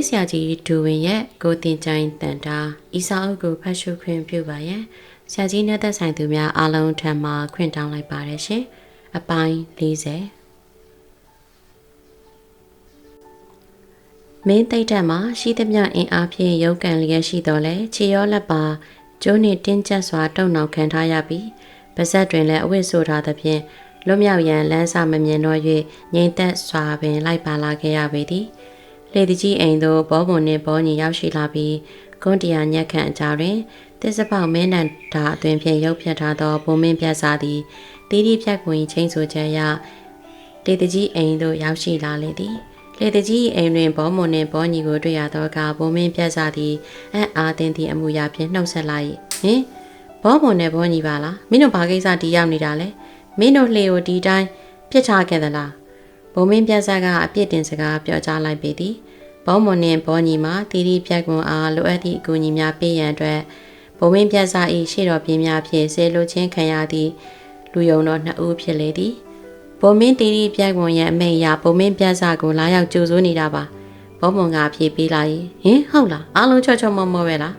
လေးဆရာကြီးဒူဝင်ရဲ့ကိုတင်ချိုင်းတန်တာဤစာအုပ်ကိုဖတ်ရှုခွင့်ပြုပါရန်ဆရာကြီးနဲ့သက်ဆိုင်သူများအားလုံးထံမှခွင့်တောင်းလိုက်ပါတယ်ရှင်အပိုင်း40မင်းတိတ်တက်မှာရှိသမျှအင်အားဖြင့်ရုပ်ကန်လျက်ရှိတော်လဲခြေရောလက်ပါကျိုးနှင့်တင်းကျပ်စွာတုံနောက်ခံထားရပြီးပါဇက်တွင်လည်းအဝတ်ဆိုထားသဖြင့်လွတ်မြောက်ရန်လမ်းစာမမြင်တော့၍ငိမ့်သက်စွာပင်လိုက်ပါလာခဲ့ရပေသည် လေတကြီးအိမ်သို့ဘောပွန်နှင့်ဘောညီရောက်ရှိလာပြီးကွန်တရာညက်ခန့်အကြားတွင်တစ္ဆပေါမင်းနန္ဒာအတွင်ဖြင့်ရုပ်ဖြတ်ထားသောဘုံမင်းပြတ်စာသည်တီးတီးဖြတ်ကွင်ချင်းဆိုချက်ရလေတကြီးအိမ်သို့ရောက်ရှိလာလေသည်လေတကြီးအိမ်တွင်ဘောမွန်နှင့်ဘောညီကိုတွေ့ရသောအခါဘုံမင်းပြတ်စာသည်အံ့အားသင့်သည့်အမှုရာဖြင့်နှုတ်ဆက်လာ၏ဟင်ဘောမွန်နဲ့ဘောညီပါလားမင်းတို့ဘာကိစ္စတီးရောက်နေတာလဲမင်းတို့လှေကိုဒီတိုင်းပြစ်ချခဲ့သလားဘုံမင်းပြတ်စာကအပြစ်တင်စကားပြောကြားလိုက်ပေသည် ဘောမွန်နှင့်ဘောညီမှာတီတီဖြတ်ကွန်အားလိုအပ်သည့်အကူအညီများပေးရန်အတွက်ဘုံမင်းပြတ်စာ၏ရှေ့တော်ပြင်းများဖြင့်ဆေလိုချင်းခံရသည့်လူယုံတော်နှစ်ဦးဖြစ်လေသည်ဘုံမင်းတီတီဖြတ်ကွန်ရဲ့အမိန့်အရဘုံမင်းပြတ်စာကိုလာရောက်ကြိုဆိုနေတာပါဘောမွန်ကဖြေပေးလိုက်ဟင်ဟုတ်လားအားလုံးချော့ချော့မောမောပဲလား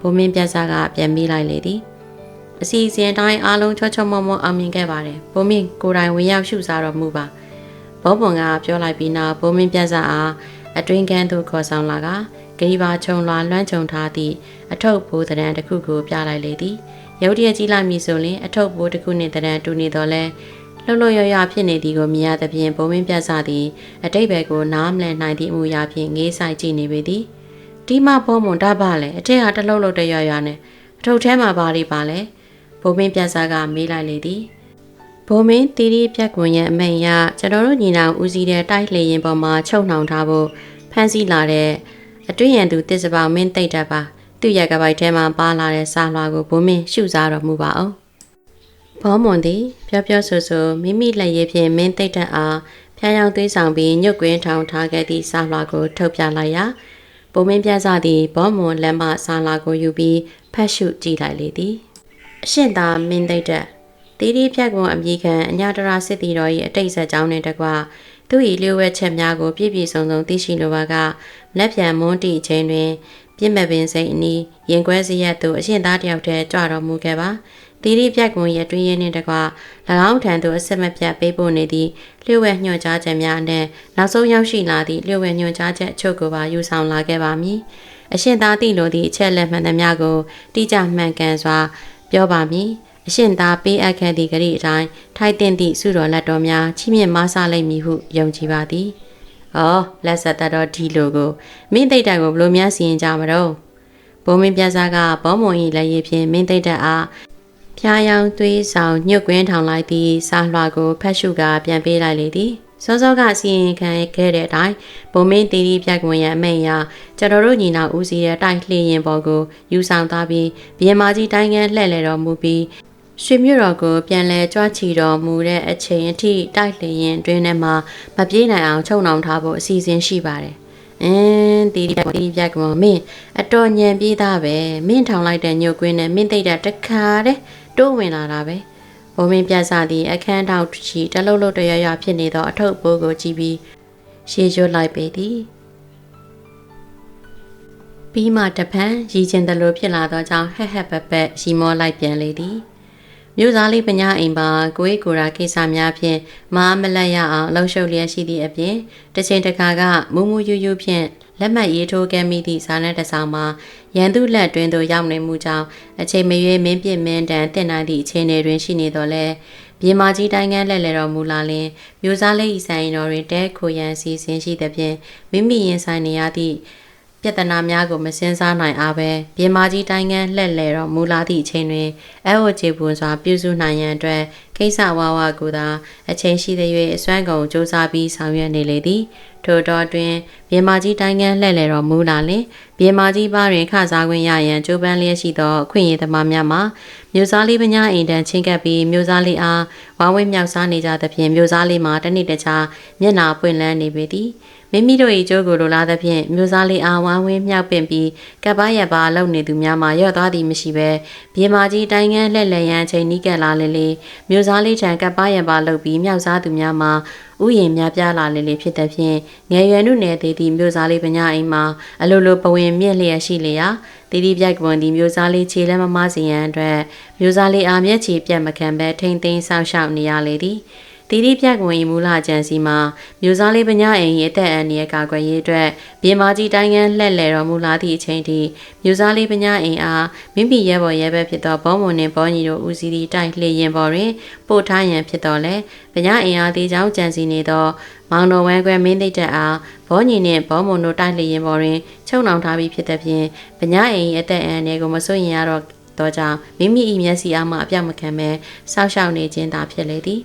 ဘုံမင်းပြတ်စာကပြန်မေးလိုက်လေသည်အစီအစဉ်တိုင်းအားလုံးချောချောမောမောအောင်မြင်ခဲ့ပါတယ်။ဘုံမင်းကိုယ်တိုင်ဝင်ရောက်ရှုစားတော်မူပါ။ဘောပွန်ကပြောလိုက်ပြီးနောက်ဘုံမင်းပြတ်စာအား အတွင်းကန်းသို့ခေါ်ဆောင်လာကဂရီပါခြုံလွာလွှမ်းခြုံထားသည့်အထုပ်ဘိုးတံတစ်ခုကိုပြလိုက်လေသည်။ရုတ်တရက်ကြီးလိုက်မည်ဆိုရင်အထုပ်ဘိုးတစ်ခုနှင့်တံတူနေတော့လဲလှုပ်လှုပ်ရရဖြစ်နေသည်ကိုမြင်ရသဖြင့်ဘုံမင်းပြတ်စာသည်အတိတ်ဘယ်ကိုနားမလည်နိုင်သည့်အမှုရာဖြင့်ငေးဆိုင်ကြည့်နေပေသည်။ဒီမှဘောမွန်တပါလေအထက်ဟာတလှုပ်လှုပ်တရရနဲ့အထုပ်ထဲမှာဘာတွေပါလဲ။ဘိုးမင်းပြတ်စားကမေးလိုက်လေသည် ဘိုးမင်းတီတီပြက်ကွန်ရဲ့အမိန်ရကျွန်တော်တို့ညီနောင်ဦးစီးတဲ့တိုက်လေရင်ပေါ်မှာချုပ်နှောင်ထားဖို့ဖမ်းဆီးလာတဲ့အတွင်းရန်သူတစ်စပောင်မင်းတိတ်တတ်ပါသူ့ရကပိုက်ထဲမှာပါလာတဲ့စာလွှာကိုဘိုးမင်းရှုစားတော်မူပါအောင်ဘောမွန်သည်ပြောပြောဆိုဆိုမိမိလက်ရည်ဖြင့်မင်းတိတ်တတ်အားဖျားယောင်းသွေးဆောင်ပြီးညွတ်ကွင်းထောင်ထားခဲ့သည့်စာလွှာကိုထုတ်ပြလိုက်ရာဘိုးမင်းပြစသည်ဘောမွန်လက်မစာလွှာကိုယူပြီးဖတ်ရှုကြည့်လိုက်လေသည်အရှင်သာမင်းသိတဲ့တီ တီဖြတ်ကွန်အမိခံအညာတရာစစ်တီတော်၏အတိတ်ဆက်ကြောင်းနှင့်တကွသူ၏လျှို့ဝှက်ချက်များကိုပြည့်ပြည့်စုံစုံသိရှိလိုပါကလက်ပြန်မွန်းတီချင်းတွင်ပြစ်မဲ့ပင်စိတ်အနီးရင်ခွဲစရက်သို့အရှင်သားတယောက်တည်းကြွတော်မူခဲ့ပါတီတီဖြတ်ကွန်ရဲ့တွင်းရင်းနှင့်တကွ၎င်းထံသို့အဆက်မပြတ်ပေးပို့နေသည့်လျှို့ဝှက်ညွှန်ကြားချက်များနဲ့နောက်ဆုံးရောက်ရှိလာသည့်လျှို့ဝှက်ညွှန်ကြားချက်အချို့ကိုပါယူဆောင်လာခဲ့ပါမည်အရှင်သားတိလိုသည့်အချက်လက်မှန်သမျှကိုတိကျမှန်ကန်စွာပြောပါမည် အရှင်သာပေးအပ်ခဲ့သည့်ဂရိအတိုင်းထိုက်တင်သည့်စုတော်လက်တော်များချီးမြှင့်မဆလိမ့်မည်ဟုယုံကြည်ပါသည်။အော်လက်ဆက်သက်တော်ဒီလိုကိုမင်းသိတဲ့ကိုဘလို့များစီရင်ကြမတော့ဘုံမင်းပြစားကဘောမွန်၏လက်ရည်ဖြင့်မင်းသိတဲ့အားဖျားယောင်သွေးဆောင်ညှုတ်ကွင်းထောင်လိုက်သည့်စာလွှာကိုဖတ်ရှုကာပြန်ပေးလိုက်လေသည်စောစောကစီရင်ခံခဲ့တဲ့အတိုင်းဘုံမင်းတီတီပြက်ကွန်ရအမိန်ရကျွန်တော်တို့ညီနောင်ဦးစီးတဲ့တိုက်လှည့်ရင်ပေါ်ကိုယူဆောင်သွားပြီးဘီယမာကြီးတိုင်းကလှည့်လေတော်မူပြီး ရွှေမြို့တော်ကိုပြန်လဲကြွချီတော်မူတဲ့အချိန်အထိတိုက်လှည့်ရင်တွင်ထဲမှာမပြေးနိုင်အောင်ချုံနှောင်ထားဖို့အစီအစဉ်ရှိပါတယ်။အင်းတီတီတီတီပြက်ကွန်မင်းအတော်ညံပြေးသားပဲမင်းထောင်လိုက်တဲ့ညုတ်ကွင်းနဲ့မင်းသိတဲ့တခါတဲ့တိုးဝင်လာတာပဲ။ဘုံမင်းပြဆသည်အခန်းထောက်ချီတလုံးလုံးတရရဖြစ်နေသောအထုပ်ပိုးကိုကြည့်ပြီးရှေ့ရွတ်လိုက်ပေသည်ပြီးမှတပန်းရည်ကျင်တယ်လို့ဖြစ်လာသောကြောင့်ဟက်ဟက်ပက်ပက်ရီမောလိုက်ပြန်လေသည် မြို့သားလေးပညာအိမ်ပါကိုေးကိုရာကိစ္စများဖြင့်မာမလက်ရအောင်လှုပ်ရှုပ်လျက်ရှိသည့်အပြင်တစ်ချိန်တစ်ခါကမူမူယူယူဖြင့်လက်မှတ်ရေးထိုးခဲ့မိသည့်ဇာတ်တဆောင်မှာရန်သူလက်တွင်သို့ရောက်နေမှုကြောင့်အချိန်မရွေးမင်းပြစ်မင်းတန်တင်နိုင်သည့်အခြေအနေတွင်ရှိနေတော်လဲပြေမာကြီးတိုင်းကန်းလက်လဲတော်မူလာလင်မျိုးစားလေးဤဆိုင်တော်တွင်တဲခိုရန်စီစဉ်ရှိသဖြင့်မိမိရင်ဆိုင်နေရသည့် ပြဿနာများကိုမစင်စားနိုင်အားပဲပြေမာကြီးတိုင်းကန်းလှက်လဲတော့မူလာသည့်အချိန်တွင်အဲဝချေပွန်စွာပြုစုနိုင်ရန်အတွက်ကိစ္စဝါဝကိုသာအချိန်ရှိသ၍အစွမ်းကုန်စူးစမ်းပြီးဆောင်ရွက်နေလေသည်ထို့တော့တွင်ပြေမာကြီးတိုင်းကန်းလှည့်လည်တော်မူလာလင်ပြေမာကြီးပါတွင်ခစားခွင့်ရရန်ကြိုးပမ်းလျက်ရှိသောအခွင့်အရေးသမားများမှာမျိုးစားလေးပညာအိမ်တန်ချင်းကပ်ပြီးမျိုးစားလေးအားဝါဝဲမြောက်စားနေကြသဖြင့်မျိုးစားလေးမှာတနေ့တခြားမျက်နာပွင့်လန်းနေပေသည် မိမိတို့၏ကြိုးကိုလိုလားသဖြင့်မျိုးစားလေးအားဝမ်းဝင်းမြောက်ပင့်ပြီးကပ်ပါရပါလုံနေသူများမှာရော့သွားသည်မရှိဘဲပြေမာကြီးတိုင်းငန်းလှက်လက်ရန်ချိန်နီးကပ်လာလေလေမျိုးစားလေးထံကပ်ပါရပါလုံပြီးမြောက်စားသူများမှာဥယျာဉ်များပြားလာလေလေဖြစ်တဲ့ဖြင့်ငယ်ရွယ်နုနယ်သေးသည့်မျိုးစားလေးပညာအိမ်မှာအလိုလိုပဝင်မြင့်လျက်ရှိလျာတီတီပြိုက်ကွန်ဒီမျိုးစားလေးခြေလက်မမစီရန်အတွက်မျိုးစားလေးအားမျက်ခြေပြတ်မခံဘဲထိမ့်သိမ်းဆောက်ရှောက်နေရလေသည် တီတီပြက်ကွန်၏မူလကြံစီမှာမျိုးစားလေးပညာအိမ်ရဲ့အသက်အန္တရာယ်ကာကွယ်ရေးအတွက်ပြည်မာကြီးတိုင်းငန်းလှက်လဲတော်မူလာသည့်အချိန်ထိမျိုးစားလေးပညာအိမ်အားမိမိရဲဘော်ရဲဘက်ဖြစ်သောဘောမွန်နှင့်ဘောညီတို့ဦးစီးသည့်တိုက်လှေရင်ပေါ်တွင်ပို့ထားရန်ဖြစ်တော်လဲပညာအိမ်အားဒီကြောင့်ကြံစီနေသောမောင်တော်ဝဲခွဲမင်းသိတဲ့အားဘောညီနှင့်ဘောမွန်တို့တိုက်လှေရင်ပေါ်တွင်ချုပ်နှောင်ထားပြီးဖြစ်တဲ့ဖြင့်ပညာအိမ်ရဲ့အသက်အန္တရာယ်ကိုမစိုးရင်ရတော့တော့ကြောင့်မိမိ၏မျက်စိအားမှအပြောက်မခံပဲစောက်ရှောက်နေခြင်းသာဖြစ်လေသည်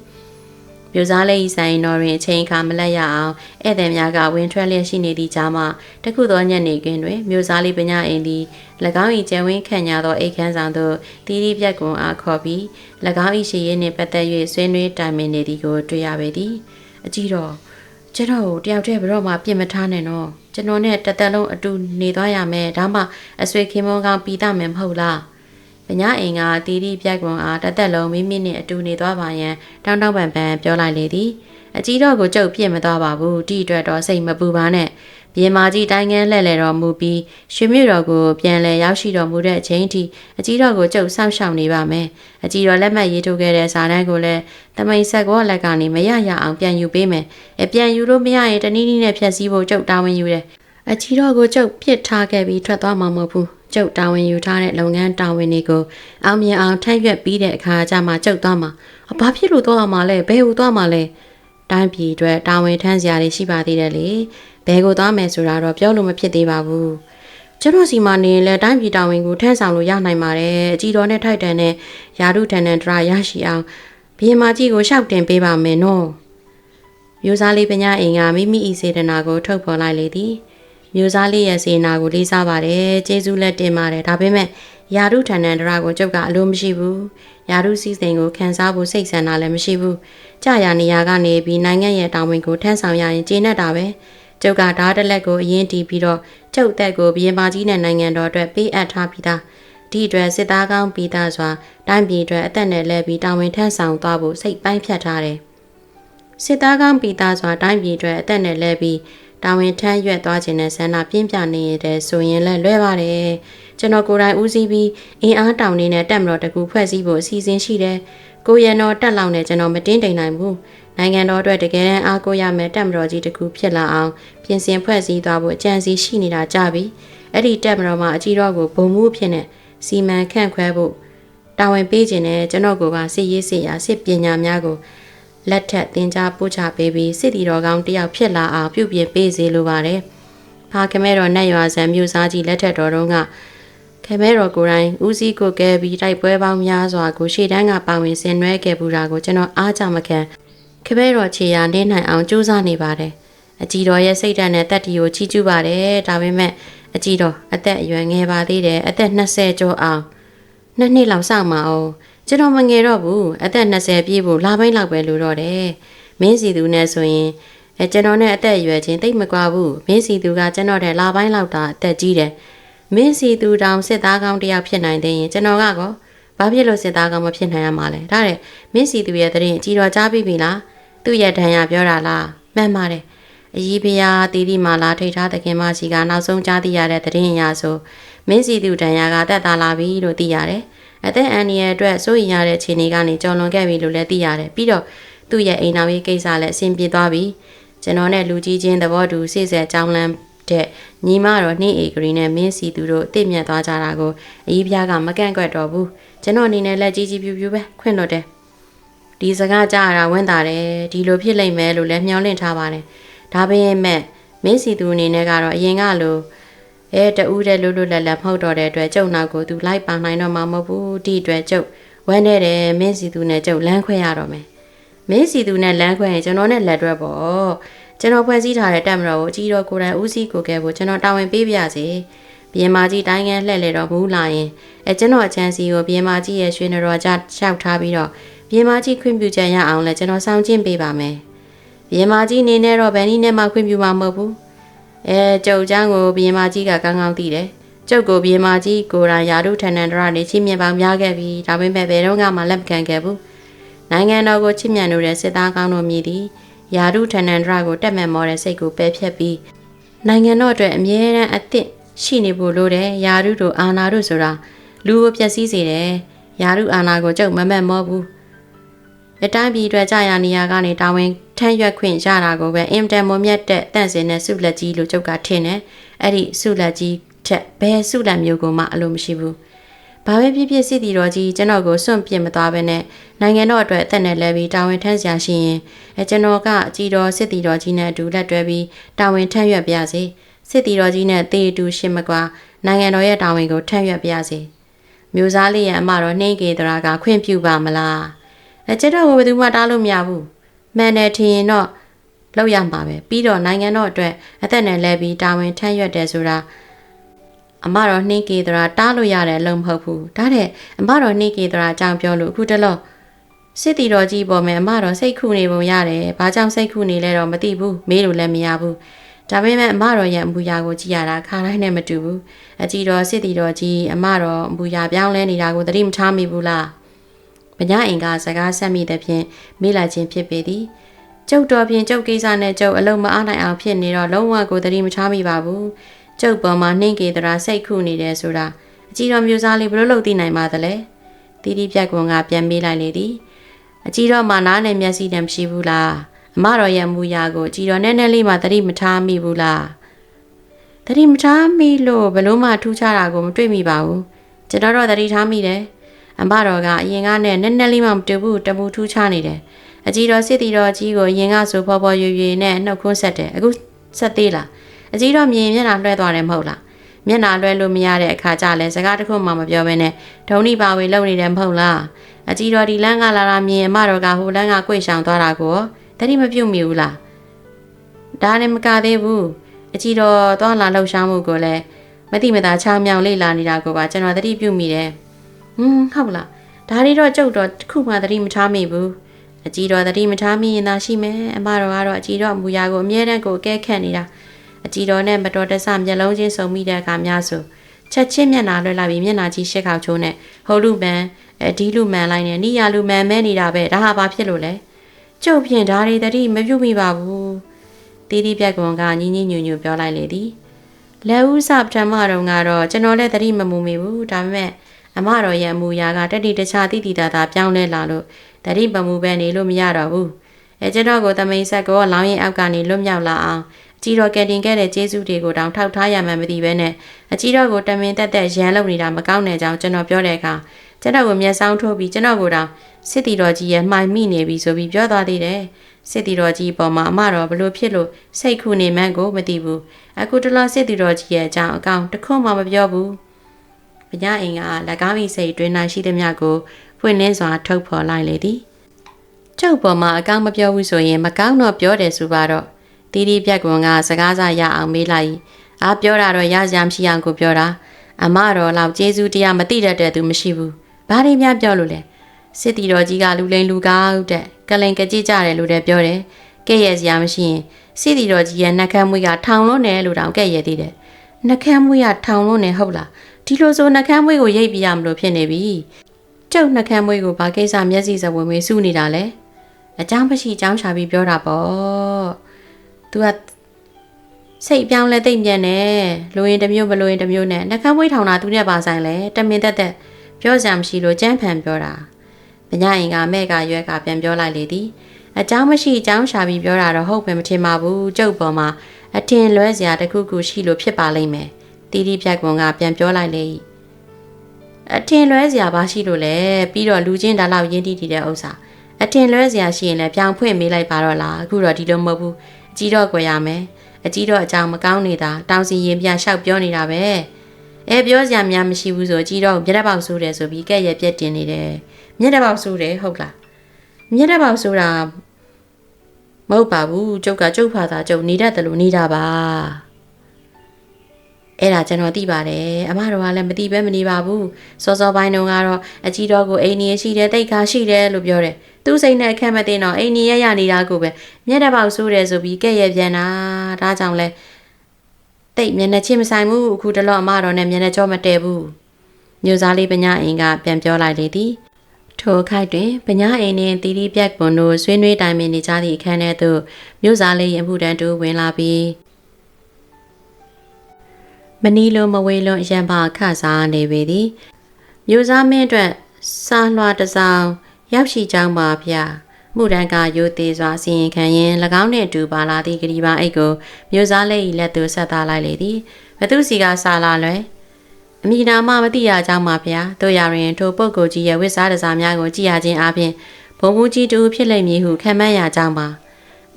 မျိုးစားလေးဤဆိုင်တော်တွင်အချိန်အခါမလက်ရအောင်ဧည့်သည်များကဝင်ထွက်လျက်ရှိနေသည့်ကြားမှာတခုသောညနေခင်းတွင်မျိုးစားလေးပညာအိမ်သည်၎င်း၏ကျယ်ဝင်းခံရသောအိတ်ခမ်းဆောင်သို့တီးတီးပြက်ကွန်အားခေါ်ပြီး၎င်း၏ရှေ့ရင်းနှင့်ပတ်သက်၍ဆွေးနွေးတိုင်ပင်နေသည်ကိုတွေ့ရပေသည်အကြည့်တော့ကျွန်တော်ကိုတယောက်တည်းဘယ်တော့မှပြင်မထားနဲ့နော်ကျွန်တော်နဲ့တသက်လုံးအတူနေသွားရမယ်ဒါမှအဆွေခင်မောကောင်ပြီးသားမယ်မဟုတ်လား ပညာအိမ်ကတီတီပြက်ကွန်အားတသက်လုံးမိမိနဲ့အတူနေသွားပါရန်တောင်းတောင်းပန်ပန်ပြောလိုက်လေသည်အကြီးတော့ကိုကြုတ်ပြစ်မသွားပါဘူးတိအတွက်တော့စိတ်မပူပါနဲ့ပြင်မာကြီးတိုင်းငန်းလှဲ့လေတော်မူပြီးရွှေမြို့တော်ကိုပြန်လည်ရောက်ရှိတော်မူတဲ့အချိန်ထိအကြီးတော်ကိုကြုတ်ဆောက်ရှောက်နေပါမယ်အကြီးတော်လက်မှတ်ရေးထိုးခဲ့တဲ့စာတမ်းကိုလည်းတမိန်ဆက်ကောလက်ကနေမရရအောင်ပြန်ယူပေးမယ်အပြန်ယူလို့မရရင်တနည်းနည်းနဲ့ဖြတ်စည်းဖို့ကြုတ်တာဝန်ယူတယ်အကြီးတော်ကိုကြုတ်ပြစ်ထားခဲ့ပြီးထွက်သွားမှာမဟုတ်ဘူး ကျုပ်တာဝန်ယူထားတဲ့လုပ်ငန်းတာဝန်တွေကိုအောင်မြင်အောင်ထပ်ရွက်ပြီးတဲ့အခါကျမှကျုပ်သွားမှာအဘာဖြစ်လို့သွားမှာလဲဘယ်ကိုသွားမှာလဲတိုင်းပြည်အတွက်တာဝန်ထမ်းစရာတွေရှိပါသေးတယ်လေဘယ်ကိုသွားမယ်ဆိုတာတော့ပြောလို့မဖြစ်သေးပါဘူးကျွန်တော်စီမနေလဲတိုင်းပြည်တာဝန်ကိုထမ်းဆောင်လို့ရနိုင်ပါတယ်အကြီးတော်နဲ့ထိုက်တန်တဲ့ယာရုထန်တန်တရာရရှိအောင်ဘီယမာကြီးကိုရှောက်တင်ပေးပါမယ်နော်မျိုးစားလေးပညာအိမ်ကမိမိဤစေတနာကိုထုတ်ဖော်လိုက်လေသည် မျိုးစားလေးရဲ့စေနာကိုလေးစားပါတယ်ကျေးဇူးလက်တင်ပါတယ်ဒါပေမဲ့ယာရုထန်တန်တရာကိုကျုပ်ကအလိုမရှိဘူးယာရုစည်းစိမ်ကိုခံစားဖို့စိတ်ဆန္ဒလည်းမရှိဘူးကြာရနေရာကနေပြီးနိုင်ငံရဲ့တာဝန်ကိုထမ်းဆောင်ရရင်ကျေနပ်တာပဲကျုပ်ကဓာတ်တလက်ကိုအရင်တီးပြီးတော့ကျုပ်သက်ကိုဘီရင်ပါကြီးနဲ့နိုင်ငံတော်အတွက်ပေးအပ်ထားပြီးသားဒီအတွက်စစ်သားကောင်းပြီးသားစွာတိုင်းပြည်အတွက်အသက်နဲ့လဲပြီးတာဝန်ထမ်းဆောင်သွားဖို့စိတ်ပိုင်းဖြတ်ထားတယ်စစ်သားကောင်းပြီးသားစွာတိုင်းပြည်အတွက်အသက်နဲ့လဲပြီး တာဝန်ထမ်းရွက်သွားခြင်းနဲ့ဆန္ဒပြင်းပြနေရတဲ့ဆိုရင်လည်းလွဲပါတယ်ကျွန်တော်ကိုယ်တိုင်ဦးစီးပြီးအင်အားတောင်းနေတဲ့တက်မတော်တကူဖွဲ့စည်းဖို့အစီအစဉ်ရှိတယ်ကိုရန်တော်တက်လောက်နဲ့ကျွန်တော်မတင်းတိမ်နိုင်ဘူးနိုင်ငံတော်အတွက်တကယ်တမ်းအားကိုးရမယ်တက်မတော်ကြီးတကူဖြစ်လာအောင်ပြင်ဆင်ဖွဲ့စည်းသွားဖို့အကြံစီရှိနေတာကြပြီအဲ့ဒီတက်မတော်မှာအကြီးတော်ကိုဘုံမှုဖြစ်နေစီမံခန့်ခွဲဖို့တာဝန်ပေးခြင်းနဲ့ကျွန်တော်ကစစ်ရေးစစ်ရာစစ်ပညာများကို လက်ထက်တင် जा ပို့ချပေးပြီးစစ်တီတော်ကောင်းတယောက်ဖြစ်လာအောင်ပြုပြင်ပေးစေလိုပါတယ်။ဖာခမဲတော်နတ်ရွာဆန်မြို့စားကြီးလက်ထက်တော်တုန်းကခမဲတော်ကိုယ်တိုင်ဦးစီးကိုကဲပြီးတိုက်ပွဲပေါင်းများစွာကိုရှေ့တန်းကပါဝင်ဆင်နွှဲခဲ့ပူတာကိုကျွန်တော်အားကြမခံခမဲတော်ခြေရာနေနိုင်အောင်ကြိုးစားနေပါတယ်။အကြီးတော်ရဲ့စိတ်ဓာတ်နဲ့တက်တီကိုချီးကျူးပါတယ်။ဒါပေမဲ့အကြီးတော်အသက်အရွယ်ငယ်ပါသေးတယ်အသက်20ကျော်အောင်နှစ်နှစ်လောက်စောင့်မအောင် ကျွန်တော်မငယ်တော့ဘူးအသက်20ပြည့်ဖို့လာပိုင်းလောက်ပဲလိုတော့တယ်မင်းစီသူနဲ့ဆိုရင်အဲကျွန်တော်နဲ့အသက်အရွယ်ချင်းတိတ်မကွာဘူးမင်းစီသူကကျွန်တော်တဲ့လာပိုင်းလောက်တာအသက်ကြီးတယ်မင်းစီသူတောင်စစ်သားကောင်းတယောက်ဖြစ်နိုင်တဲ့ရင်ကျွန်တော်ကကောဘာဖြစ်လို့စစ်သားကောင်းမဖြစ်နိုင်ရမှာလဲဒါတဲ့မင်းစီသူရဲ့တရင်ကြီးတော်ကြားပြီးပြီလားသူ့ရဲ့ဒဏ်ရာပြောတာလားမှန်ပါတယ်အကြီးဖျားတီတီမာလာထိတ်ထားတဲ့ခင်မရှိကနောက်ဆုံးကြားသိရတဲ့တရင်အရာဆိုမင်းစီသူဒဏ်ရာကတက်တာလာပြီလို့သိရတယ် အသက်အန္တရာယ်အတွက်စိုးရိမ်ရတဲ့ခြေနေကနေကြော်လွန်ခဲ့ပြီလို့လည်းသိရတယ်ပြီးတော့သူ့ရဲ့အိမ်တော်ရေးကိစ္စလည်းအဆင်ပြေသွားပြီကျွန်တော်နဲ့လူကြီးချင်းသဘောတူစိတ်ဆက်ကြောင်းလန်းတဲ့ညီမတော်နှင်းအေဂရီနဲ့မင်းစီသူတို့အစ်မြတ်သွားကြတာကိုအကြီးပြားကမကန့်ကွက်တော့ဘူးကျွန်တော်အနေနဲ့လက်ကြီးကြီးပြူပြူပဲခွင့်လွတ်တယ်ဒီစကားကြားရတာဝမ်းသာတယ်ဒီလိုဖြစ်လိမ့်မယ်လို့လည်းမျှော်လင့်ထားပါတယ်ဒါပေမဲ့မင်းစီသူအနေနဲ့ကတော့အရင်ကလို အဲတူးတဲ့လွတ်လွတ်လပ်လပ်မဟုတ်တော့တဲ့အတွက်ကျုပ်နောက်ကိုသူလိုက်ပါနိုင်တော့မှာမဟုတ်ဘူးဒီအတွက်ကျုပ်ဝမ်းနေတယ်မင်းစီသူနဲ့ကျုပ်လမ်းခွဲရတော့မယ်မင်းစီသူနဲ့လမ်းခွဲရင်ကျွန်တော်နဲ့လက်တွဲပေါ့ကျွန်တော်ဖွဲ့စည်းထားတဲ့တက်မတော်ကိုအကြီးတော်ကိုယ်တိုင်ဦးစီးကိုကဲဖို့ကျွန်တော်တာဝန်ပေးပြစေပြင်မာကြီးတိုင်းငန်းလှည့်လေတော့ဘူးလာရင်အဲကျွန်တော်အချမ်းစီကိုပြင်မာကြီးရဲ့ရွှေနတော်ကြလျှောက်ထားပြီးတော့ပြင်မာကြီးခွင့်ပြုချက်ရအောင်လဲကျွန်တော်စောင့်ကျင့်ပေးပါမယ်ပြဘရင်မကြီးအနေနဲ့တော့ဗန်နီနဲ့မှခွင့်ပြုမှာမဟုတ်ဘူး အဲကျုပ်ချမ်းကိုဘရင်မကြီးကကောင်းကောင်းသိတယ်ကျုပ်ကိုဘရင်မကြီးကိုရာယာတို့ထန်ထန်တရနေချင်းမြင်ပေါင်းများခဲ့ပြီးဒါပေမဲ့ဘယ်တော့မှလက်မခံခဲ့ဘူးနိုင်ငံတော်ကိုချစ်မြတ်လို့တဲ့စစ်သားကောင်းတို့မြည်သည်ယာတို့ထန်ထန်တရကိုတက်မှန်မောတဲ့စိတ်ကိုပယ်ဖြတ်ပြီးနိုင်ငံတော်အတွက်အမြဲတမ်းအသင့်ရှိနေဖို့လိုတယ်ယာတို့တို့အာနာတို့ဆိုတာလူကိုပျက်စီးစေတယ်ယာတို့အာနာကိုကျုပ်မမတ်မောဘူး အတိုင်းပြည်အတွက်ကြာရနေရကနေတာဝန်ထမ်းရွက်ခွင့်ရတာကိုပဲအင်တန်မွန်မြတ်တဲ့တန့်စင်တဲ့ဆုလက်ကြီးလို့ကျုပ်ကထင်တယ်။အဲ့ဒီဆုလက်ကြီးထက်ဘယ်ဆုလက်မျိုးကိုမှအလိုမရှိဘူး။ဘာပဲဖြစ်ဖြစ်စစ်တီတော်ကြီးကျွန်တော်ကိုစွန့်ပစ်မသွားဘဲနဲ့နိုင်ငံတော်အတွက်အသက်နဲ့လဲပြီးတာဝန်ထမ်းစရာရှိရင်အဲကျွန်တော်ကအကြီးတော်စစ်တီတော်ကြီးနဲ့အတူလက်တွဲပြီးတာဝန်ထမ်းရွက်ပါရစေ။စစ်တီတော်ကြီးနဲ့တေတူရှင်းမကွာနိုင်ငံတော်ရဲ့တာဝန်ကိုထမ်းရွက်ပါရစေ။မျိုးစားလေးရဲ့အမတော်နှိမ့်ကေတရာကခွင့်ပြုပါမလား။ အကျတော့ဘယ်သူမှတားလို့မရဘူး။မှန်တယ်ထင်ရင်တော့လောက်ရမှာပဲပြီးတော့နိုင်ငံတော်အတွက်အသက်နဲ့လဲပြီးတာဝန်ထမ်းရွက်တယ်ဆိုတာအမတော်နှိမ့်ကေတရာတားလို့ရတယ်လုံးမဟုတ်ဘူးဒါတဲ့အမတော်နှိမ့်ကေတရာအကြောင်းပြောလို့အခုတလောစစ်တီတော်ကြီးပေါ်မှာအမတော်စိတ်ခုနေပုံရတယ်ဘာကြောင့်စိတ်ခုနေလဲတော့မသိဘူးမေးလို့လည်းမရဘူးဒါပေမဲ့အမတော်ရဲ့အမူအရာကိုကြည့်ရတာခါတိုင်းနဲ့မတူဘူးအကြည်တော်စစ်တီတော်ကြီးအမတော်အမူအရာပြောင်းလဲနေတာကိုသတိမထားမိဘူးလား ပညာအင်ကစကားဆက်မိတဲ့ဖြင့်မေးလိုက်ခြင်းဖြစ်ပေသည်ကျုပ်တော်ဖြင့်ကျုပ်ကိစ္စနဲ့ကျုပ်အလုံးမအားနိုင်အောင်ဖြစ်နေတော့လုံးဝကိုသတိမထားမိပါဘူးကျုပ်ပေါ်မှာနှိမ့်ကေတရာစိတ်ခုနေတယ်ဆိုတာအကြည်တော်မျိုးစားလေးဘယ်လိုလုပ်သိနိုင်ပါသလဲတီတီပြက်ကွန်ကပြန်မေးလိုက်လေသည်အကြည်တော်မှာနားနဲ့မျက်စိနဲ့မရှိဘူးလားအမတော်ရဲ့မူရာကိုအကြည်တော်နဲ့နဲ့လေးမှသတိမထားမိဘူးလားသတိမထားမိလို့ဘလို့မှထူးခြားတာကိုမတွေ့မိပါဘူးကျွန်တော်တော့သတိထားမိတယ် အမတော်ကအရင်ကနဲ့နဲ့နဲ့လေးမှမတူဘူးတမူထူးခြားနေတယ်အကြည်တော်စစ်တီတော်ကြီးကိုရင်ကဆိုဖော်ဖော်ရွရွနဲ့နှုတ်ခွန်းဆက်တယ်အခုဆက်သေးလားအကြီးတော့မြင်မျက်နှာလွှဲသွားတယ်မဟုတ်လားမျက်နှာလွှဲလို့မရတဲ့အခါကျလဲစကားတစ်ခုမှမပြောဘဲနဲ့ဒုံနိပါဝေလုံနေတယ်မဟုတ်လားအကြီးတော်ဒီလမ်းကလာတာမြင်အမတော်ကဟိုလမ်းကကိုယ်ရှောင်သွားတာကိုတတိမပြုတ်မိဘူးလားဒါနဲ့မကသေးဘူးအကြီးတော်သွားလာလှုပ်ရှားမှုကိုလည်းမတိမတာချောင်းမြောင်လေးလာနေတာကိုပါကျွန်တော်တတိပြုတ်မိတယ် ဟွန်းဟုတ်လားဒါတွေတော့ကြုတ်တော့တစ်ခုမှတတိမထားမိဘူးအကြီးတော်တတိမထားမိရင်သာရှိမယ်အမတော်ကတော့အကြီးတော်အမူအရာကိုအမြဲတမ်းကိုအကဲခတ်နေတာအကြည်တော်နဲ့မတော်တဆမျက်လုံးချင်းစုံမိတဲ့အခါများဆိုချက်ချင်းမျက်နှာလွှဲလာပြီးမျက်နှာကြီးရှက်ခေါက်ချိုးနဲ့ဟိုလူမန်အဒီလူမန်လိုက်နဲ့နိယာလူမန်မဲနေတာပဲဒါဟာဘာဖြစ်လို့လဲကျုပ်ဖြင့်ဓာရီတတိမပြုတ်မိပါဘူးတီးတီးပြက်ကွန်ကညီညီညွညွပြောလိုက်လေသည်လက်ဦးစပထမတော့ကတော့ကျွန်တော်လည်းတတိမမူမိဘူးဒါပေမဲ့ အမတော်ရဲ့အမူအရာကတတိတခြားတိတိတာတာပြောင်းလဲလာလို့တတိမမူပဲနေလို့မရတော့ဘူးအဲကျွန်တော်ကိုသမိန်ဆက်ကောလောင်းရင်အောက်ကနေလွတ်မြောက်လာအောင်ကြီးတော်ကယ်တင်ခဲ့တဲ့ကျေးဇူးတွေကိုတောင်ထောက်ထားရမှန်းမသိဘဲနဲ့အကြီးတော်ကိုတမင်တက်တက်ရန်လုပ်နေတာမကောင်းတဲ့ကြောင်းကျွန်တော်ပြောတဲ့အခါကျွန်တော်ကိုမျက်စောင်းထိုးပြီးကျွန်တော်ကိုတောင်စစ်တီတော်ကြီးရဲ့မှိုင်မိနေပြီဆိုပြီးပြောသွားသေးတယ်စစ်တီတော်ကြီးပေါ်မှာအမတော်ဘလို့ဖြစ်လို့စိတ်ခုနေမှန်းကိုမသိဘူးအခုတလောစစ်တီတော်ကြီးရဲ့အကြောင်းအကောင်တခုမှမပြောဘူး ပညာအင်က၎င်း၏စိတ်တွင်၌ရှိသည်များကိုဖွင့်လင်းစွာထုတ်ဖော်လိုက်လေသည်ကျုပ်ပေါ်မှာအကောင်မပြောဘူးဆိုရင်မကောင်းတော့ပြောတယ်ဆိုပါတော့တီးတီးပြက်ကွန်ကစကားစားရအောင်မေးလိုက်။အားပြောတာတော့ရစရာမရှိအောင်ကိုပြောတာ။အမတော်လောက်ကျေးဇူးတရားမသိတတ်တဲ့သူမရှိဘူး။ဘာတွေများပြောလို့လဲ။စစ်တီတော်ကြီးကလူလိန်လူကားဟုတ်တဲ့ကလိန်ကကြည့်ကြတယ်လို့လည်းပြောတယ်။ကဲ့ရဲ့စရာမရှိရင်စစ်တီတော်ကြီးရဲ့နှက်ခမ်းမွေးကထောင်လို့နေလို့တောင်ကဲ့ရဲ့သေးတယ်။နှက်ခမ်းမွေးကထောင်လို့နေဟုတ်လား။ ဒီလိုဆိုနှကမ်းမွေးကိုရိတ်ပြရမလို့ဖြစ်နေပြီကျုပ်နှကမ်းမွေးကိုဘာကိစ္စမျက်စိစဝင်မေးစုနေတာလဲအကြောင်းမရှိအကြောင်းရှာပြီးပြောတာပေါ့သူကစိတ်ပြောင်းလဲသိမ့်မြန်နေလိုရင်တစ်မျိုးမလိုရင်တစ်မျိုးနဲ့နှကမ်းမွေးထောင်တာသူနဲ့ပါဆိုင်လဲတမင်သက်သက်ပြောစရာမရှိလို့ကြမ်းဖန်ပြောတာမညရင်ကမဲ့ကရွက်ကပြန်ပြောလိုက်လေသည်အကြောင်းမရှိအကြောင်းရှာပြီးပြောတာတော့ဟုတ်ပဲမထင်ပါဘူးကျုပ်ပေါ်မှာအထင်လွဲစရာတစ်ခုခုရှိလို့ဖြစ်ပါလိမ့်မယ်။ တီတီပြက်ကွန်ကပြန်ပြောလိုက်လေအထင်လွဲစရာဘာရှိလို့လဲပြီးတော့လူချင်းဒါလောက်ရင်းတီးတီးတဲ့ဥစ္စာအထင်လွဲစရာရှိရင်လည်းပြောင်းဖွင့်မေးလိုက်ပါတော့လားအခုတော့ဒီလိုမဟုတ်ဘူးအကြီးတော့ကြွယ်ရမယ်အကြီးတော့အကြောင်းမကောင်းနေတာတောင်းစီရင်ပြလျှောက်ပြောနေတာပဲအဲပြောစရာများမရှိဘူးဆိုအကြီးတော့မျက်နှာပေါက်ဆိုးတယ်ဆိုပြီးကဲ့ရဲ့ပြက်တင်နေတယ်မျက်နှာပေါက်ဆိုးတယ်ဟုတ်လားမျက်နှာပေါက်ဆိုတာမဟုတ်ပါဘူးကျုပ်ကကျုပ်ဖာသာကျုပ်နေတတ်တယ်လို့နေတာပါ အဲ့ဒါကျွန်တော်သိပါတယ်အမတော်ကလည်းမသိပဲမနေပါဘူးစောစောပိုင်းတုန်းကတော့အကြီးတော်ကိုအိမ်ကြီးရှိတယ်တိတ်ခါရှိတယ်လို့ပြောတယ်သူ့စိတ်နဲ့အခက်မသိတော့အိမ်ကြီးရရနေတာကိုပဲမျက်နှာပေါက်ဆိုးတယ်ဆိုပြီးကဲ့ရဲ့ပြန်တာဒါကြောင့်လဲတိတ်မျက်နှာချင်းမဆိုင်ဘူးအခုတလော့အမတော်နဲ့မျက်နှာကြောမတည့်ဘူးမျိုးစားလေးပညာအင်ကပြန်ပြောလိုက်လေသည်ထိုခိုက်တွင်ပညာအိမ်နှင့်တီတီပြက်ပွန်တို့ဆွေးနွေးတိုင်ပင်နေကြသည့်အခန်းထဲသို့မြို့စားလေးရင်မှုတန်းတူဝင်လာပြီး မနီလုံးမဝေးလုံးအရန်ပါခစားနေပေသည်မြို့စားမင်းအတွက်စားလွှာတစ်စောင်းရောက်ရှိကြောင်းပါဗျာမှုတန်းကရိုသေးစွာစီရင်ခံရင်၎င်းနှင့်အတူပါလာသည့်ဂရီပါအိတ်ကိုမြို့စားလေး၏လက်သို့ဆက်သားလိုက်လေသည်ဘသူစီကစားလာလွယ်အမိနာမမသိရကြောင်းပါဗျာတို့ရရင်ထိုပုဂ္ဂိုလ်ကြီးရဲ့ဝိစားတစားများကိုကြည်ရခြင်းအပြင်ဘုံဘူးကြီးတူဖြစ်လိမ့်မည်ဟုခံမှန်းရကြောင်းပါ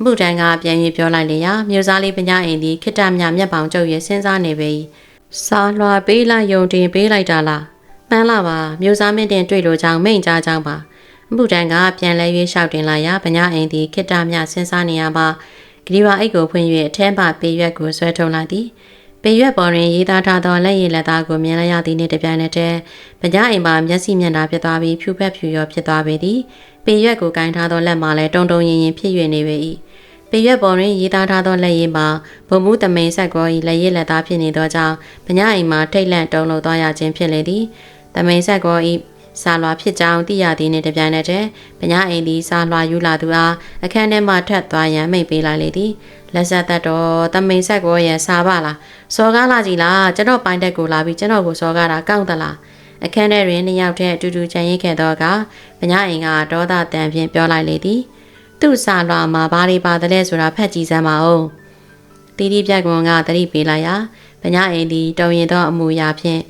မှုတန်းကပြန်၍ပြောလိုက်လေရာမြို့စားလေးပညာအိမ်သည်ခိတ္တမြမျက်ပေါင်ကျုပ်ရဲ့စဉ်းစားနေပေ၏စားလွှာပေးလိုက်ယုံတင်ပေးလိုက်တာလားမှန်းလာပါမြို့စားမင်းတင်တွေ့လို့ကြောင်းမိန့်ကြားကြောင်းပါမှုတန်းကပြန်လဲ၍ရှောက်တင်လာရာပညာအိမ်သည်ခိတ္တမြစဉ်းစားနေရပါဂရီဝါအိတ်ကိုဖွင့်၍အထင်းပါပေးရွက်ကိုဆွဲထုတ်လိုက်သည်ပေရွက်ပေါ်တွင်ရေးသားထားသောလက်ရည်လက်သားကိုမြင်လိုက်ရသည့်နေ့တစ်ပြိုင်နက်တည်းပကြားအိမ်မှာမျက်စိမျက်နှာဖြစ်သွားပြီးဖြူဖက်ဖြူရောဖြစ်သွားပေသည်ပေရွက်ကိုကင်ထားသောလက်မှာလည်းတုံတုံရင်ရင်ဖြစ်၍နေပေ၏ ပေရွက်ပေါ်တွင်ရေးသားထားသောလက်ရည်မှာဘုံမှုတမိန်ဆက်ကော၏လက်ရည်လက်သားဖြစ်နေသောကြောင့်ပညာအိမ်မှာထိတ်လန့်တုံလုံသွားရခြင်းဖြစ်လေသည်တမိန်ဆက်ကော၏စာလွာဖြစ်ကြောင်းသိရသည်နှင့်တပြိုင်နက်တည်းပညာအိမ်သည်စာလွာယူလာသူအားအခန်းထဲမှထွက်သွားရန်မိတ်ပေးလိုက်လေသည်လက်ဆက်သက်တော့တမိန်ဆက်ကောရဲ့စာပါလားစော်ကားလာကြည်လားကျွန်တော်ပိုင်တက်ကိုလာပြီးကျွန်တော်ကိုစော်ကားတာကောက်သလားအခန်းထဲတွင်နှစ်ယောက်တည်းအတူတူကြံရိတ်ခဲ့တော့ကပညာအိမ်ကဒေါသတန်ဖြင့်ပြောလိုက်လေသည် သူ့စာလွာမှာဘာတွေပါတယ်လဲဆိုတာဖတ်ကြည့်စမ်းပါဦးတီတီပြက်ကွန်ကသတိပေးလိုက်ရာပညာအိမ်သည်တုံရင်သောအမူအရာဖြင့်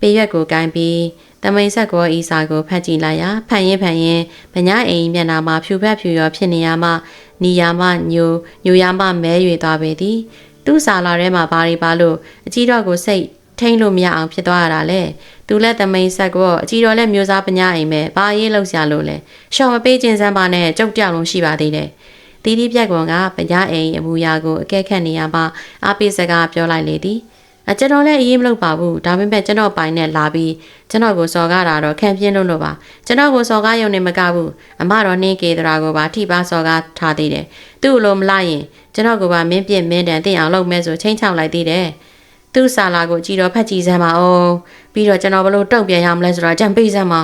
ပေရွက်ကိုကိုင်းပြီးတမိန်ဆက်ကောဤစာကိုဖတ်ကြည့်လိုက်ရာဖတ်ရင်ဖတ်ရင်ပညာအိမ်မျက်နှာမှာဖြူဖက်ဖြူရောဖြစ်နေရမှနီယာမညိုညိုရမမဲ၍သွားပေသည်သူ့စာလာထဲမှာဘာတွေပါလို့အကြီးတော့ကိုစိတ် ထိန်လို့မရအောင်ဖြစ်သွားရတာလေသူလည်းတမိန်ဆက်ကောအကြီးတော်လည်းမျိုးစားပညာအိမ်ပဲဘာရေးလောက်ရှာလို့လဲရှောင်မပေးခြင်းစမ်းပါနဲ့ကြောက်ကြောက်လုံးရှိပါသေးတယ်တီတီပြက်ကွန်ကပညာအိမ်အမူအရာကိုအကဲခတ်နေရမှအပိစကားပြောလိုက်လေသည်အကျွန်တော်လည်းအေးမလုပ်ပါဘူးဒါပေမဲ့ကျွန်တော်ပိုင်နဲ့လာပြီးကျွန်တော်ကိုစော်ကားတာတော့ခံပြင်းလို့လို့ပါကျွန်တော်ကိုစော်ကားရုံနဲ့မကဘူးအမတော်နှင်းကေတရာကိုပါထိပါစော်ကားထားသေးတယ်သူ့လိုမလိုက်ရင်ကျွန်တော်ကိုပါမင်းပြစ်မင်းတန်တင်အောင်လုပ်မဲဆိုချင်းချောက်လိုက်သေးတယ် သူ့စာလာကိုကြည်တော်ဖတ်ကြည့်စမ်းပါဦးပြီးတော့ကျွန်တော်ဘလို့တုံ့ပြန်ရမလဲဆိုတော့ကြံပေးစမ်းပါ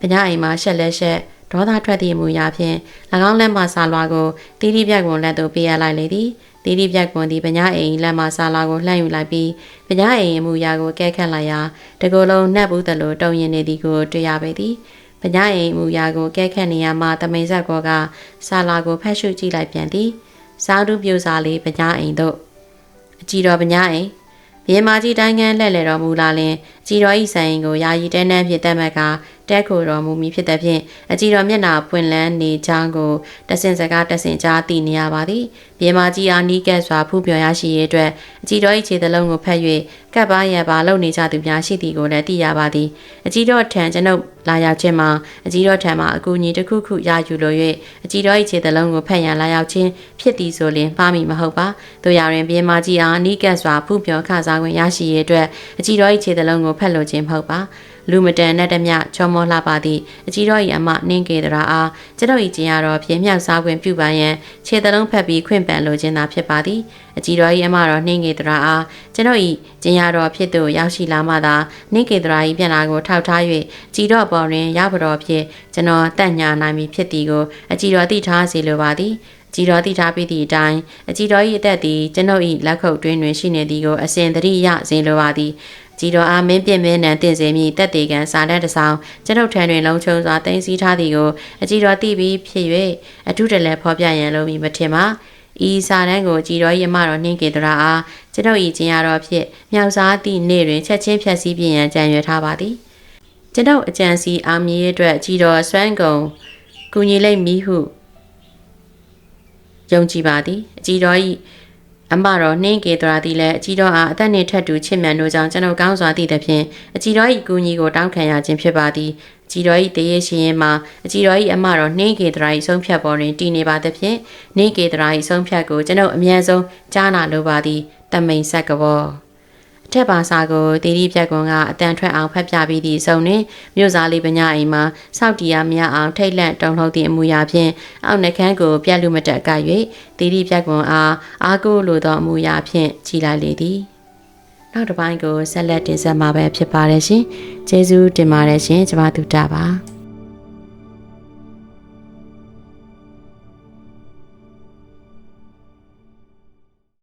ပညာအိမ်မှာရှက်လဲရှက်ဒေါသထွက်သည့်အမူအရာဖြင့်၎င်းလက်မှစာလွာကိုတီးတီးပြက်ကွန်လက်သို့ပေးရလိုက်လေသည်တီတီပြက်ကွန်သည်ပညာအိမ်လက်မှစာလာကိုလှမ်းယူလိုက်ပြီးပညာအိမ်အမူအရာကိုကဲခတ်လိုက်ရာတကူလုံးနှက်ဘူးသလိုတုံရင်နေသည်ကိုတွေ့ရပေသည်ပညာအိမ်အမူအရာကိုကဲခတ်နေရမှတမိန်ဆက်ကောကစာလာကိုဖတ်ရှုကြည့်လိုက်ပြန်သည်စားတုပြူစာလေးပညာအိမ်တို့အကြည်တော်ပညာအိမ် မြေမာကြီးတိုင်းကန်းလှည့်လည်တော်မူလာလင်အကြည်တော်ဤဆိုင်ကိုယာယီတဲနှမ်းဖြင့်တက်မှတ်ကတက်ခိုတော်မူမည်ဖြစ်တဲ့ဖြင့်အကြည်တော်မျက်နာပွင့်လန်းနေချောင်းကိုတဆင်စကားတဆင်ကြားသိနေရပါသည်မြေမာကြီးအားနီးကပ်စွာဖူးပြော်ရရှိရေးအတွက်အကြည်တော်ဤခြေသလုံးကိုဖက်၍ကပ်ပါရပါလုံနေကြသူများရှိသည်ကိုလည်းသိရပါသည်အကြည်တော်ထံကျွန်ုပ်လာရောက်ခြင်းမှာအကြည်တော်ထံမှအကူအညီတစ်ခုခုရယူလို၍အကြည်တော်ဤခြေသလုံးကိုဖက်ရန်လာရောက်ခြင်းဖြစ်သည်ဆိုလျှင်ပါမည်မဟုတ်ပါတို့ရရင်မြေမာကြီးအားနီးကပ်စွာဖူးပြော်ခစားခွင့်ရရှိရေးအတွက်အကြည်တော်ဤခြေသလုံးကိုဖက်လိုခြင်းမဟုတ်ပါ လူမတန်နဲ့တမျှချောမောလှပါသည့်အကြီးတော်၏အမနှင်းကေတရာအားကျွန်တော်၏ကျင်ရတော်ပြင်းမြောက်စားခွင့်ပြုပါရန်ခြေသလုံးဖက်ပြီးခွင့်ပန်လိုခြင်းသာဖြစ်ပါသည်အကြီးတော်၏အမတော်နှင်းကေတရာအားကျွန်တော်၏ကျင်ရတော်ဖြစ်သူရောက်ရှိလာမှသာနှင်းကေတရာ၏ပြန်လာကိုထောက်ထား၍ကြီးတော်ပေါ်တွင်ရပါတော်ဖြစ်ကျွန်တော်တန့်ညာနိုင်မည်ဖြစ်သည်ကိုအကြီးတော်သိထားစေလိုပါသည်ကြည်တော်တိထားပြီးသည့်အတိုင်းအကြည်တော်၏အသက်သည်ကျွန်ုပ်၏လက်ခုပ်တွင်တွင်ရှိနေသည်ကိုအစဉ်သတိရစေလိုပါသည် ကြည်တော်အားမင်းပြင်းမင်းနံတင်စေမည်တက်တေကန်စာလက်တဆောင်ကျွန်ုပ်ထံတွင်လုံခြုံစွာတင်စီထားသည်ကိုအကြည်တော်သိပြီးဖြစ်၍အထုတလဲဖော်ပြရန်လိုမည်မထင်ပါဤစာတန်းကိုကြည်တော်ရမတော်နှင်းကေတရာအားကျွန်ုပ်ဤကျင်ရတော်ဖြင့်မြောက်စားသည့်နေ့တွင်ချက်ချင်းဖြတ်စည်းပြင်ရန်ကြံရွယ်ထားပါသည်ကျွန်ုပ်အကြံစီအောင်မြင်ရေးအတွက်ကြည်တော်ဆွမ်းကုန်ကူညီလိမ့်မည်ဟုယုံကြည်ပါသည်အကြည်တော်ဤ အမတော်နှင်းကေတရာသည်လည်းအကြီးတော်အားအသက်နှင့်ထက်တူချစ်မြတ်တို့ကြောင့်ကျွန်ုပ်ကောင်းစွာသိသဖြင့်အကြီးတော်၏ကူညီကိုတောင်းခံရခြင်းဖြစ်ပါသည်အကြီးတော်၏တရေရှင်ရင်မှာအကြီးတော်၏အမတော်နှင်းကေတရာ၏ဆုံးဖြတ်ပေါ်တွင်တည်နေပါသဖြင့်နှင်းကေတရာ၏ဆုံးဖြတ်ကိုကျွန်ုပ်အမြန်ဆုံးကြားနာလိုပါသည်တမိန်ဆက်ကဘော ထက်ပါစာကိုတီတီပြက်ကွန်ကအတန်ထွက်အောင်ဖတ်ပြပြီးသည့်စုံတွင်မြို့စားလေးပညာအိမ်မှာစောက်တီယာမရအောင်ထိတ်လန့်တုန်လှုပ်သည့်အမူအရာဖြင့်အောက်နှကန်းကိုပြက်လူမတက်ကပ်၍တီတီပြက်ကွန်အားအာကိုလိုသောအမူအရာဖြင့်ကြည်လိုက်လေသည်နောက်တစ်ပိုင်းကိုဆက်လက်တင်ဆက်မှာပဲဖြစ်ပါတယ်ရှင်ကျေးဇူးတင်ပါတယ်ရှင်ကျမတို့တာပါ